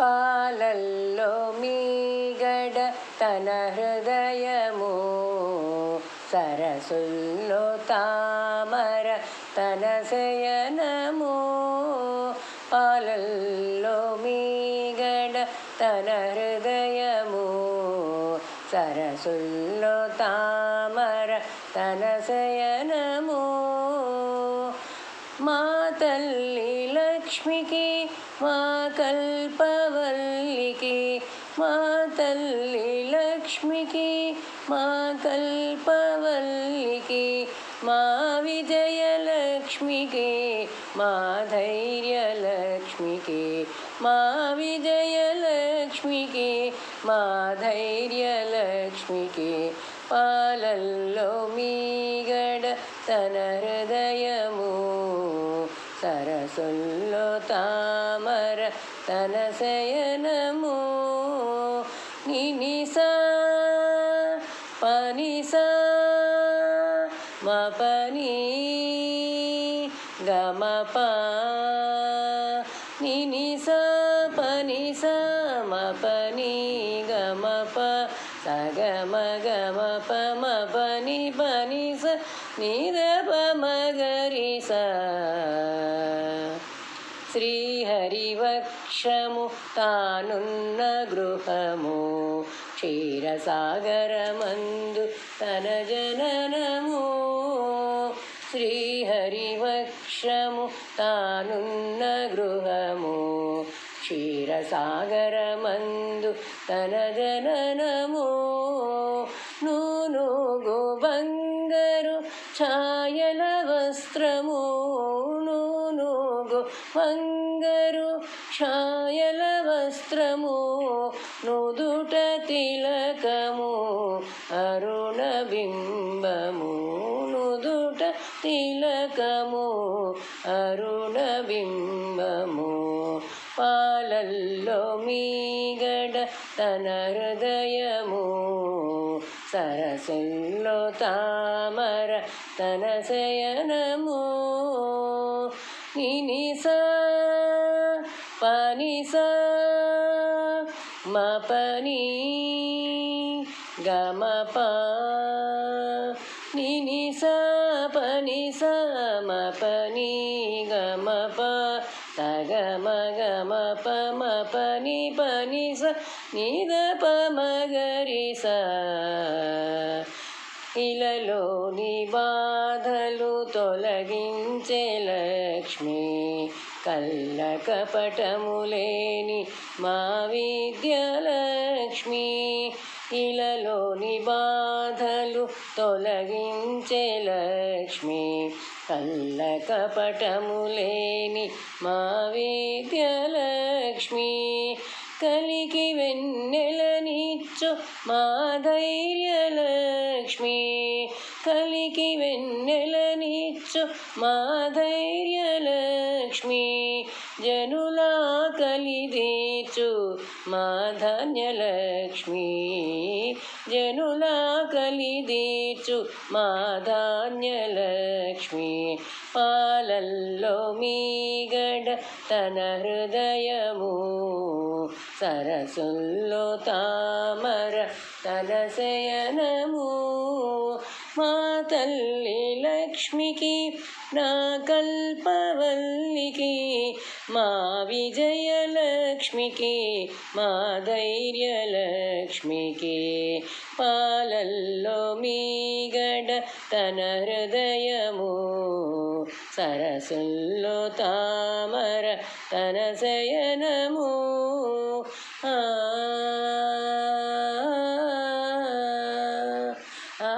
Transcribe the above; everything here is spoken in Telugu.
పాలల్లో మీగడ తన హృదయము. సరసుల్లో తామర తన శయనము. పాలల్లో మీగడ తన హృదయము. సరసుల్లో తామర తన శయనము. మా తల్లి లక్ష్మికి మా కల్పవల్లికి మా తల్లి లక్ష్మికి మా కల్పవల్లికి మా విజయలక్ష్మికి మా ధైర్యలక్ష్మికి మా విజయలక్ష్మికి మా ధైర్యలక్ష్మికి పాలల్లో మీగడ తన హృదయము సరసుల్లో తామర తన శయనము. నినిసా పనిసా మపని గమప నినిస పనిస మపని గమప సగమ గమప మపని పనిస నిదప మగరిస శ్రీహరివక్షము తానున్న గృహము క్షీరసాగరమందు తన జననము శ్రీహరివక్షము తానున్న గృహము క్షీరసాగరమందు తన జననము నూనుగు బంగరు ఛాయల వస్త్రము నూనుగు బంగరు ఛాయల తిలకము నుదుట తిలకము అరుణ బింబము నుదుట తిలకము అరుణ బింబము. పాలల్లో మీగడ తన హృదయము సరసుల్లో తామర తన శయనము. నినిస పనిసా మపని గమప నినిస పనిస మపని గమప సగమ గమప మపని పనిస నిదప మగరిస ఇలలోని బాధలు తొలగించే లక్ష్మి కల్ల కపటములేని మా విద్యలక్ష్మి ఇలలోని బాధలు తొలగించే లక్ష్మి కల్ల కపటములేని మా విద్యలక్ష్మి కలికి వెన్నెలనిచ్చు మా ధైర్యలక్ష్మి కలికి వెన్నెలనిచ్చు మా ధైర్యలక్ష్మి కలిదీచు మా ధాన్యలక్ష్మి జనులా కలిదీచు మా ధాన్యలక్ష్మి పాలల్లో మీగడ తన హృదయము సరసుల్లో తామర తన శయనము మా తల్లి లక్ష్మికి నా కల్పవల్లికి లక్ష్మికి మా ధైర్యలక్ష్మికి పాలల్లో మీగడ తన హృదయము సరసుల్లో తామర తన శయనము. ఆ ఆ.